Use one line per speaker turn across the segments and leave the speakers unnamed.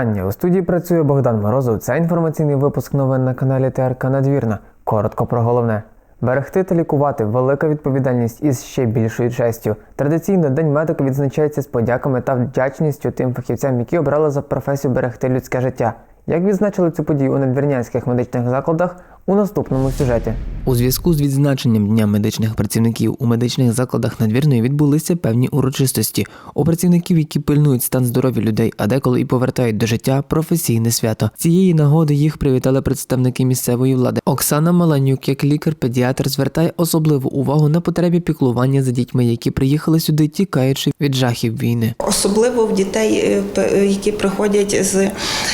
Вітання! У студії працює Богдан Морозов. Це інформаційний випуск новин на каналі ТРК Надвірна. Коротко про головне. Берегти та лікувати велика відповідальність із ще більшою честю. Традиційно День медика відзначається з подяками та вдячністю тим фахівцям, які обрали за професію берегти людське життя. Як відзначили цю подію у надвірнянських медичних закладах у наступному сюжеті.
У зв'язку з відзначенням Дня медичних працівників у медичних закладах надвірної відбулися певні урочистості. У працівників, які пильнують стан здоров'я людей, а деколи і повертають до життя професійне свято. Цієї нагоди їх привітали представники місцевої влади. Оксана Маланюк, як лікар-педіатр, звертає особливу увагу на потребі піклування за дітьми, які приїхали сюди, тікаючи від жахів війни.
Особливо в дітей, е, п- які приходять з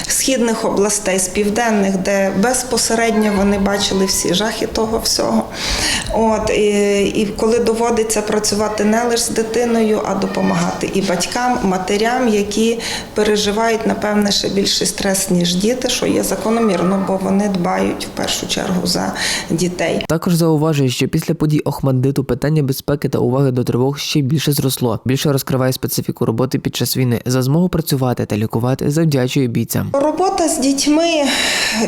східних областей, з південних, де безпосередньо вони бачили всі жахи того всього. От, і, і коли доводиться працювати не лише з дитиною, а допомагати і батькам, матерям, які переживають, напевне, ще більший стрес, ніж діти, що є закономірно, бо вони дбають в першу чергу за дітей.
Також зауважує, що після подій Охмаддиту питання безпеки та уваги до тривог ще більше зросло. Більше розкриває специфіку роботи під час війни. За змогу працювати та лікувати завдячує бійцям.
Робота з дітьми,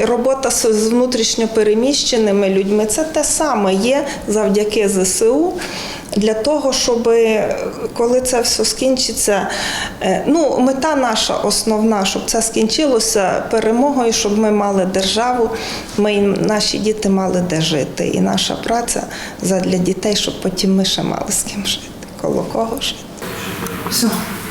робота з внутрішньо переміщеними людьми це те саме є завдяки ЗСУ. Для того, щоб коли це все скінчиться, е, ну мета наша основна, щоб це скінчилося перемогою, щоб ми мали державу, ми наші діти мали де жити. І наша праця задля дітей, щоб потім ми ще мали з ким жити, коло кого жити. Все,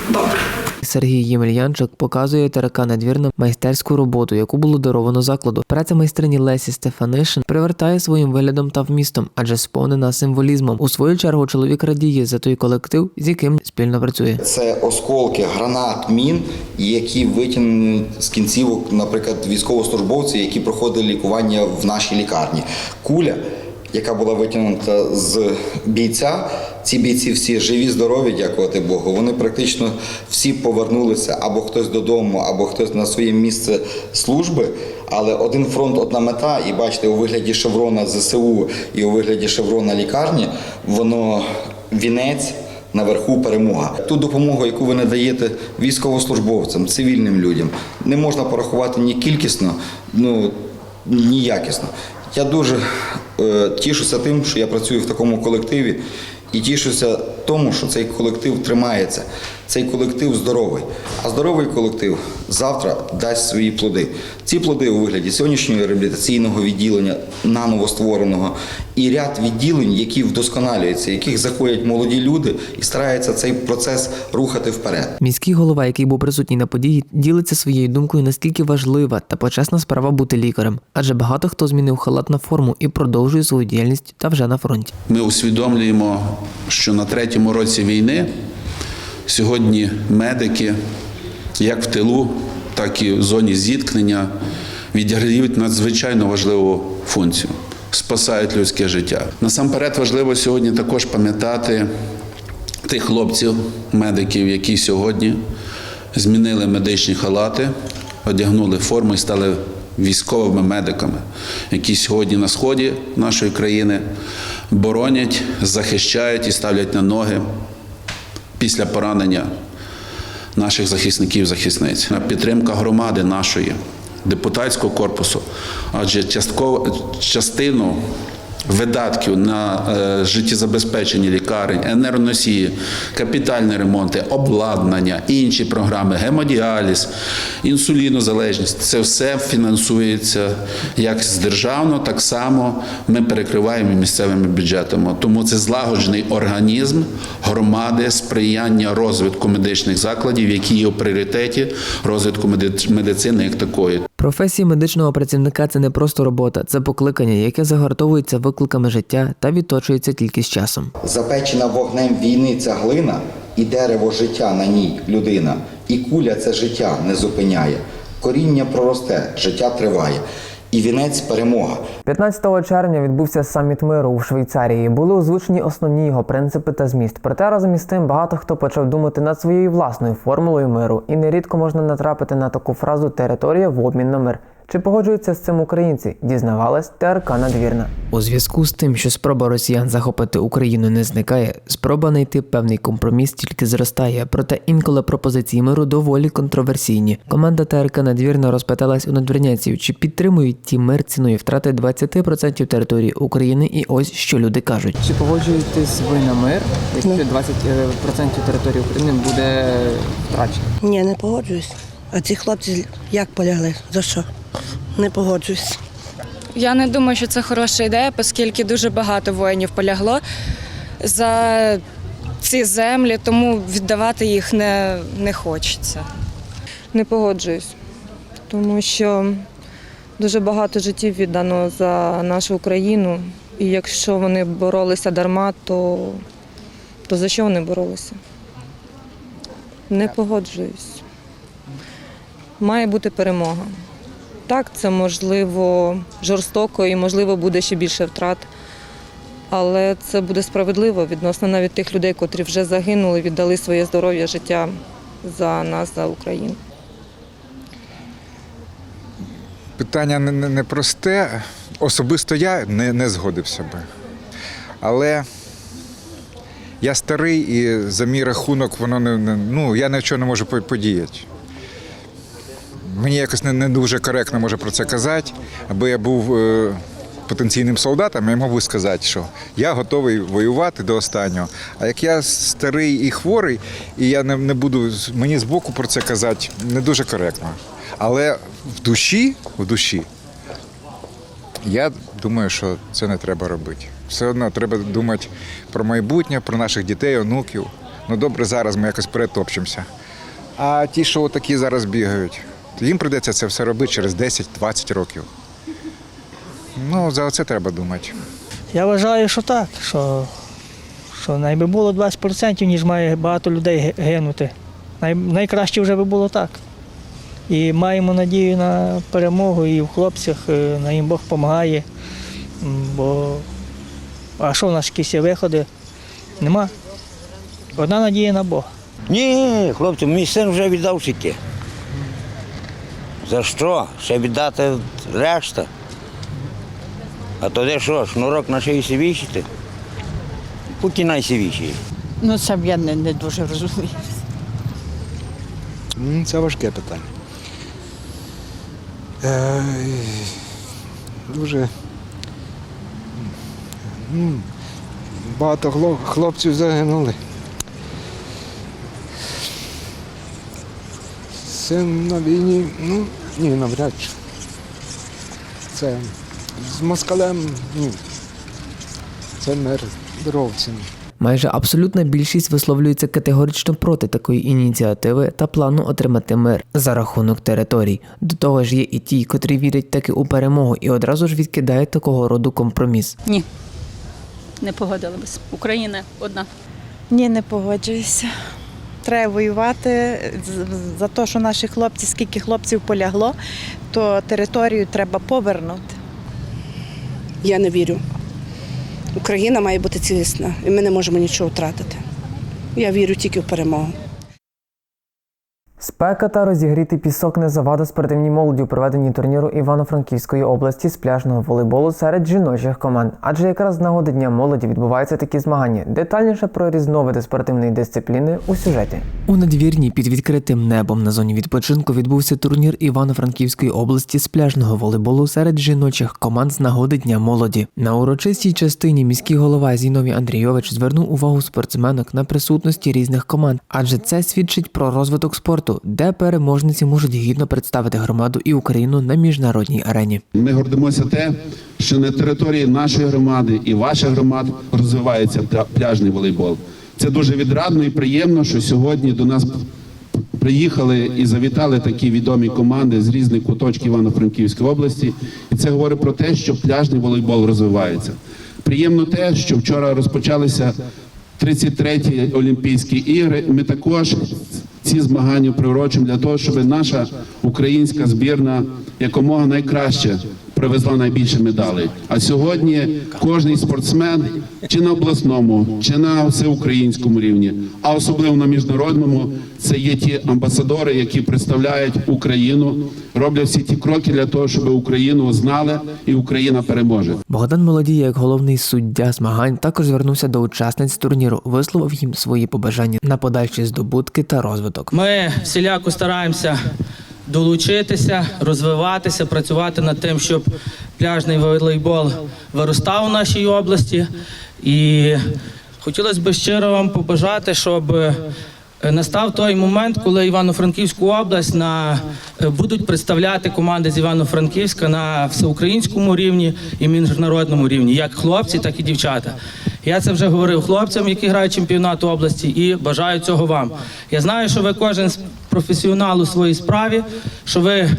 добре.
Сергій Ємельянчик показує ТРК надвірна майстерську роботу, яку було даровано закладу. Праця майстрині Лесі Стефанишин привертає своїм виглядом та вмістом, адже сповнена символізмом. У свою чергу чоловік радіє за той колектив, з яким спільно працює.
Це осколки гранат, мін, які витягнені з кінцівок, наприклад, військовослужбовців, які проходили лікування в нашій лікарні. Куля, яка була витягнута з бійця, ці бійці всі живі, здорові, дякувати Богу. Вони практично всі повернулися або хтось додому, або хтось на своє місце служби. Але один фронт, одна мета, і бачите, у вигляді шеврона ЗСУ і у вигляді шеврона лікарні, воно вінець наверху перемога. Ту допомогу, яку ви надаєте військовослужбовцям, цивільним людям, не можна порахувати ні кількісно, ну ні якісно. Я дуже е, тішуся тим, що я працюю в такому колективі, і тішуся тому, що цей колектив тримається. Цей колектив здоровий. А здоровий колектив завтра дасть свої плоди. Ці плоди у вигляді сьогоднішнього реабілітаційного відділення, наново створеного, і ряд відділень, які вдосконалюються, яких заходять молоді люди і стараються цей процес рухати вперед.
Міський голова, який був присутній на події, ділиться своєю думкою, наскільки важлива та почесна справа бути лікарем, адже багато хто змінив халат на форму і продовжує свою діяльність та вже на фронті.
Ми усвідомлюємо, що на третьому році війни сьогодні медики, як в тилу, так і в зоні зіткнення, відіграють надзвичайно важливу функцію, спасають людське життя. Насамперед важливо сьогодні також пам'ятати тих хлопців, медиків, які сьогодні змінили медичні халати, одягнули форму і стали військовими медиками, які сьогодні на сході нашої країни боронять, захищають і ставлять на ноги після поранення наших захисників захисниць. Підтримка громади нашої, депутатського корпусу, адже частково частину. Видатків на е, життєзабезпечення лікарень, енергоносії, капітальні ремонти, обладнання, інші програми, гемодіаліз, інсулінозалежність це все фінансується як з державного, так само ми перекриваємо місцевими бюджетами. Тому це злагоджений організм громади сприяння розвитку медичних закладів, які є у пріоритеті розвитку меди- медицини як такої.
Професія медичного працівника це не просто робота, це покликання, яке загартовується викликами життя та відточується тільки з часом.
Запечена вогнем війни ця глина і дерево життя на ній людина, і куля це життя не зупиняє. Коріння проросте, життя триває, і вінець перемога.
15 червня відбувся саміт миру у Швейцарії. Були озвучені основні його принципи та зміст. Проте разом із тим багато хто почав думати над своєю власною формулою миру, і нерідко можна натрапити на таку фразу територія в обмін на мир. Чи погоджуються з цим українці? Дізнавалась ТРК Надвірна.
У зв'язку з тим, що спроба росіян захопити Україну не зникає, спроба знайти певний компроміс тільки зростає. Проте інколи пропозиції миру доволі контроверсійні. Команда ТРК надвірно розпиталась у надвірнянців, чи підтримують ті мир ціною втрати 20% території України. І ось що люди кажуть.
Чи погоджуєтесь ви на мир, якщо 20% території України буде втрачено?
Ні, не погоджуюсь. А ці хлопці як полягли? За що? Не погоджуюсь.
Я не думаю, що це хороша ідея, оскільки дуже багато воїнів полягло за ці землі, тому віддавати їх не, не хочеться.
Не погоджуюсь, тому що дуже багато життів віддано за нашу Україну. І якщо вони боролися дарма, то, то за що вони боролися? Не погоджуюсь. Має бути перемога. Так, це можливо жорстоко і можливо буде ще більше втрат. Але це буде справедливо відносно навіть тих людей, котрі вже загинули, віддали своє здоров'я, життя за нас, за Україну.
Питання не, не, не просте. Особисто я не, не згодився би. Але я старий і за мій рахунок воно не, ну, я нічого не можу по- подіяти. Мені якось не, не дуже коректно може про це казати, аби я був е, потенційним солдатом, я би сказати, що я готовий воювати до останнього. А як я старий і хворий, і я не, не буду мені збоку про це казати, не дуже коректно. Але в душі, в душі, я думаю, що це не треба робити. Все одно треба думати про майбутнє, про наших дітей, онуків. Ну добре, зараз ми якось перетопчемося. А ті, що такі зараз бігають, то їм прийдеться це все робити через 10-20 років. Ну, за це треба думати.
Я вважаю, що так, що, що найби було 20%, ніж має багато людей гинути. Най, найкраще вже би було так. І маємо надію на перемогу і в хлопцях, е, на їм Бог допомагає. Бо а що в нас якісь виходи? Нема. Одна надія на Бога.
Ні, хлопці, мій син вже віддав життя. За що? Ще віддати решта. А тоді що, шнурок на шиї сівішити? Поки найсівіший.
Ну, це я не, не дуже розумію.
Це важке питання. Е, дуже багато хлопців загинули. Син на війні, ну, ні, навряд чи. Це з москалем, ні. Це мир здоровцем.
Майже абсолютна більшість висловлюється категорично проти такої ініціативи та плану отримати мир за рахунок територій. До того ж, є і ті, котрі вірять таки у перемогу і одразу ж відкидають такого роду компроміс.
Ні, не погодилися. Україна одна.
Ні, не погоджуюся. Треба воювати за те, що наші хлопці, скільки хлопців полягло, то територію треба повернути.
Я не вірю. Україна має бути цілісна, і ми не можемо нічого втратити. Я вірю тільки в перемогу.
Спека та розігрітий пісок не завада спортивній молоді у проведенні турніру Івано-Франківської області з пляжного волейболу серед жіночих команд. Адже якраз з нагоди Дня молоді відбуваються такі змагання. Детальніше про різновиди спортивної дисципліни у сюжеті.
У надвірні під відкритим небом на зоні відпочинку відбувся турнір Івано-Франківської області з пляжного волейболу серед жіночих команд з нагоди Дня молоді. На урочистій частині міський голова Зіновій Андрійович звернув увагу спортсменок на присутності різних команд, адже це свідчить про розвиток спорту, де переможниці можуть гідно представити громаду і Україну на міжнародній арені.
Ми гордимося те, що на території нашої громади і ваших громад розвивається пляжний волейбол. Це дуже відрадно і приємно, що сьогодні до нас приїхали і завітали такі відомі команди з різних куточків Івано-Франківської області. І це говорить про те, що пляжний волейбол розвивається. Приємно те, що вчора розпочалися 33-ті Олімпійські ігри. Ми також ці змагання приурочимо для того, щоб наша українська збірна якомога найкраще
привезла найбільше медалей. А сьогодні кожний спортсмен чи на обласному, чи на всеукраїнському рівні, а особливо на міжнародному, це є ті амбасадори, які представляють Україну, роблять всі ті кроки для того, щоб Україну знали і Україна переможе.
Богдан Молодій, як головний суддя змагань, також звернувся до учасниць турніру, висловив їм свої побажання на подальші здобутки та розвиток.
Ми всіляко стараємося долучитися, розвиватися, працювати над тим, щоб пляжний волейбол виростав у нашій області. І хотілося б щиро вам побажати, щоб е, настав той момент, коли Івано-Франківську область на е, будуть представляти команди з Івано-Франківська на всеукраїнському рівні і міжнародному рівні, як хлопці, так і дівчата. Я це вже говорив хлопцям, які грають чемпіонат області, і бажаю цього вам. Я знаю, що ви кожен професіонал у своїй справі, що ви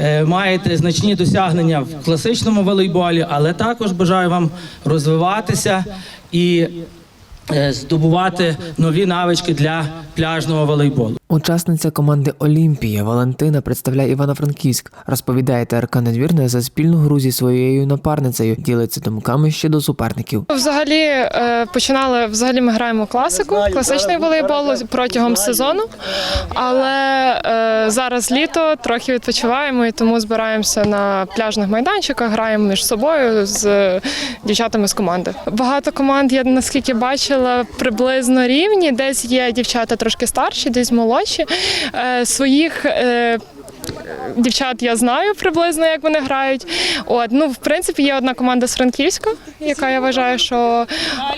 е, маєте значні досягнення в класичному волейболі, але також бажаю вам розвиватися і е, здобувати нові навички для пляжного волейболу.
Учасниця команди Олімпія Валентина представляє Івано-Франківськ. Розповідає ТРК Надвірна за спільну гру зі своєю напарницею. Ділиться думками щодо суперників.
Взагалі е, починали взагалі ми граємо класику, класичний волейбол протягом сезону. Але е, зараз літо, трохи відпочиваємо і тому збираємося на пляжних майданчиках, граємо між собою з дівчатами з команди. Багато команд я наскільки бачила приблизно рівні. Десь є дівчата трошки старші, десь молодші. Е, своїх е, Дівчат я знаю приблизно, як вони грають. От ну в принципі є одна команда з Франківська, яка я вважаю, що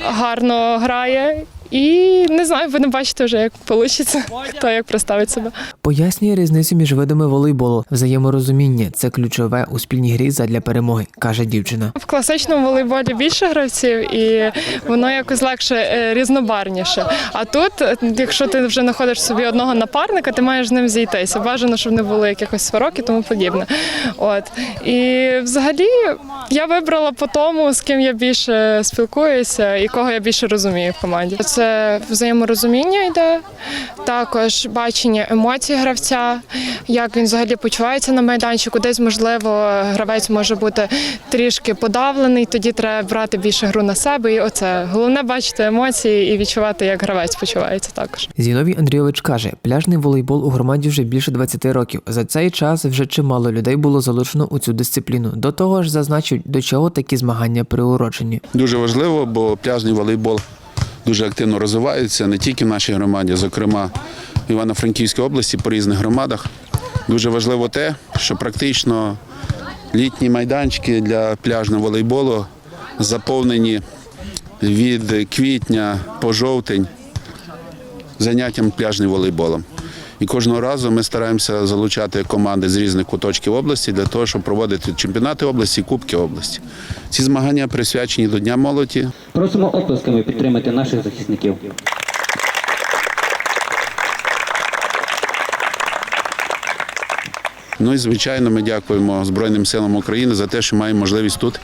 гарно грає. І не знаю, ви не бачите вже, як вийде, хто як представить себе.
Пояснює різницю між видами волейболу. Взаєморозуміння це ключове у спільній грі задля перемоги, каже дівчина.
В класичному волейболі більше гравців, і воно якось легше е, різнобарніше. А тут, якщо ти вже знаходиш собі одного напарника, ти маєш з ним зійтися. Бажано, щоб не було якихось сварок і тому подібне. От і взагалі я вибрала по тому, з ким я більше спілкуюся і кого я більше розумію в команді. Це взаєморозуміння йде, також бачення емоцій гравця, як він взагалі почувається на майданчику. Десь можливо гравець може бути трішки подавлений, тоді треба брати більше гру на себе. І оце головне бачити емоції і відчувати, як гравець почувається також.
Зіновій Андрійович каже, пляжний волейбол у громаді вже більше 20 років. За цей час вже чимало людей було залучено у цю дисципліну. До того ж, зазначив, до чого такі змагання приурочені.
Дуже важливо, бо пляжний волейбол дуже активно розвиваються не тільки в нашій громаді, зокрема в Івано-Франківській області по різних громадах. Дуже важливо те, що практично літні майданчики для пляжного волейболу заповнені від квітня по жовтень заняттям пляжним волейболом. І кожного разу ми стараємося залучати команди з різних куточків області для того, щоб проводити чемпіонати області, кубки області. Ці змагання присвячені до Дня молоді.
Просимо оплесками підтримати наших захисників.
Ну і звичайно, ми дякуємо Збройним силам України за те, що маємо можливість тут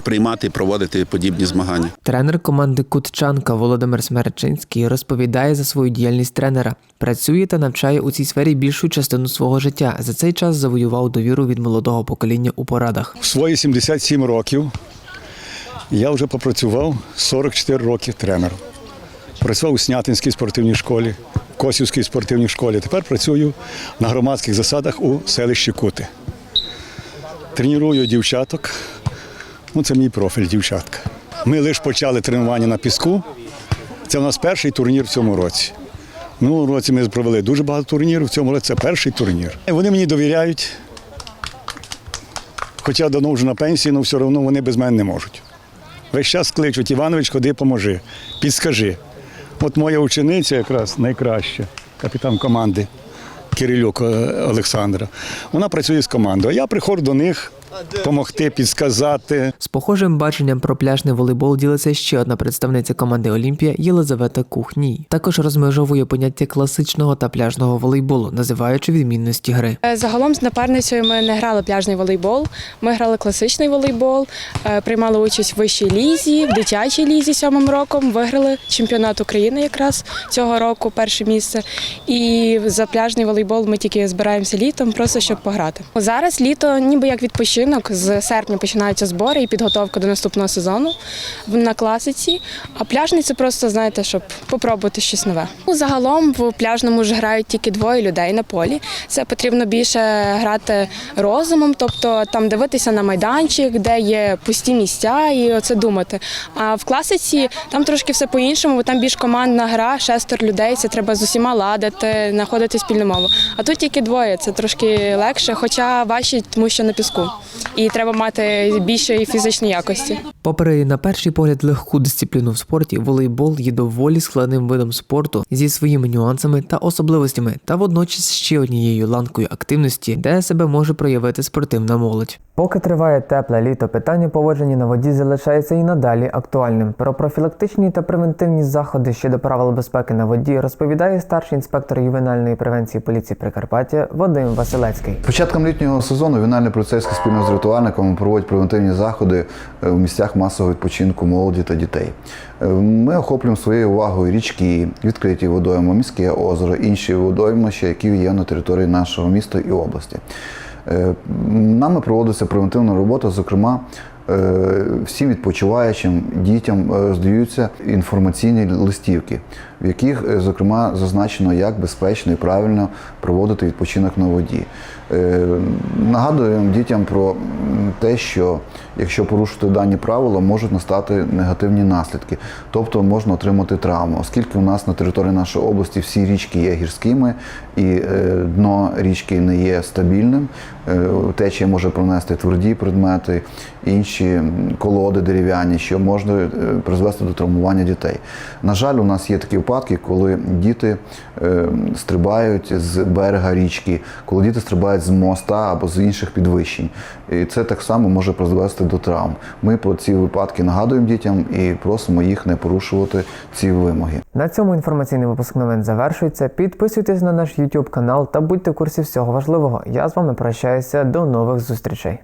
приймати і проводити подібні змагання.
Тренер команди Кутчанка Володимир Смерчинський розповідає за свою діяльність тренера. Працює та навчає у цій сфері більшу частину свого життя. За цей час завоював довіру від молодого покоління у порадах.
В свої 77 років я вже попрацював 44 роки тренером. Працював у Снятинській спортивній школі, Косівській спортивній школі. Тепер працюю на громадських засадах у селищі Кути. Тренірую дівчаток. Ну, це мій профіль, дівчатка. Ми лише почали тренування на піску. Це у нас перший турнір в цьому році. Минулого році ми провели дуже багато турнірів, в цьому році це перший турнір. Вони мені довіряють. Хоча давно вже на пенсії, але все одно вони без мене не можуть. Весь час кличуть, Іванович, ходи, поможи, підскажи. От моя учениця якраз найкраща, капітан команди Кирилюк е, Олександра. Вона працює з командою. А я приходжу до них допомогти, підсказати.
З похожим баченням про пляжний волейбол ділиться ще одна представниця команди Олімпія Єлизавета Кухній. Також розмежовує поняття класичного та пляжного волейболу, називаючи відмінності гри.
Е, Загалом з напарницею ми не грали пляжний волейбол. Ми грали класичний волейбол, е, приймали участь в вищій лізі, в дитячій лізі сьомим роком. Виграли чемпіонат України якраз цього року, перше місце. І за пляжний волейбол ми тільки збираємося літом, просто щоб пограти. Зараз літо, ніби як відпочинок.
Відпочинок. З серпня починаються збори і підготовка до наступного сезону на класиці. А пляжний це просто знаєте, щоб попробувати щось нове. Ну, Загалом в пляжному ж грають тільки двоє людей на полі. Це потрібно більше грати розумом, тобто там дивитися на майданчик, де є пусті місця, і оце думати. А в класиці там трошки все по-іншому, бо там більш командна гра, шестеро людей, це треба з усіма ладити, знаходити спільну мову. А тут тільки двоє, це трошки легше, хоча важче, тому що на піску. І треба мати більше фізичної якості.
Попри на перший погляд легку дисципліну в спорті, волейбол є доволі складним видом спорту зі своїми нюансами та особливостями, та водночас ще однією ланкою активності, де себе може проявити спортивна молодь.
Поки триває тепле літо, питання поводження на воді залишається і надалі актуальним. Про профілактичні та превентивні заходи щодо правил безпеки на воді розповідає старший інспектор ювенальної превенції поліції Прикарпаття Вадим Василецький.
Початком літнього сезону ювенальний поліцейський спільно з рятувальниками проводять превентивні заходи е, в місцях масового відпочинку молоді та дітей. Е, Ми охоплюємо своєю увагою річки, відкриті водойми, міське озеро, інші водоймища, які є на території нашого міста і області. Е, Нами проводиться превентивна робота, зокрема. Е, Всім відпочиваючим дітям е, здаються інформаційні листівки, в яких, е, зокрема, зазначено, як безпечно і правильно проводити відпочинок на воді. Нагадуємо дітям про те, що якщо порушити дані правила, можуть настати негативні наслідки, тобто можна отримати травму, оскільки у нас на території нашої області всі річки є гірськими і е, дно річки не є стабільним. Е, Течія може пронести тверді предмети, інші колоди дерев'яні, що може е, призвести до травмування дітей. На жаль, у нас є такі випадки, коли діти стрибають з берега річки, коли діти стрибають з моста або з інших підвищень. І це так само може призвести до травм. Ми про ці випадки нагадуємо дітям і просимо їх не порушувати ці вимоги.
На цьому інформаційний випуск новин завершується. Підписуйтесь на наш YouTube канал та будьте в курсі всього важливого. Я з вами прощаюся. До нових зустрічей.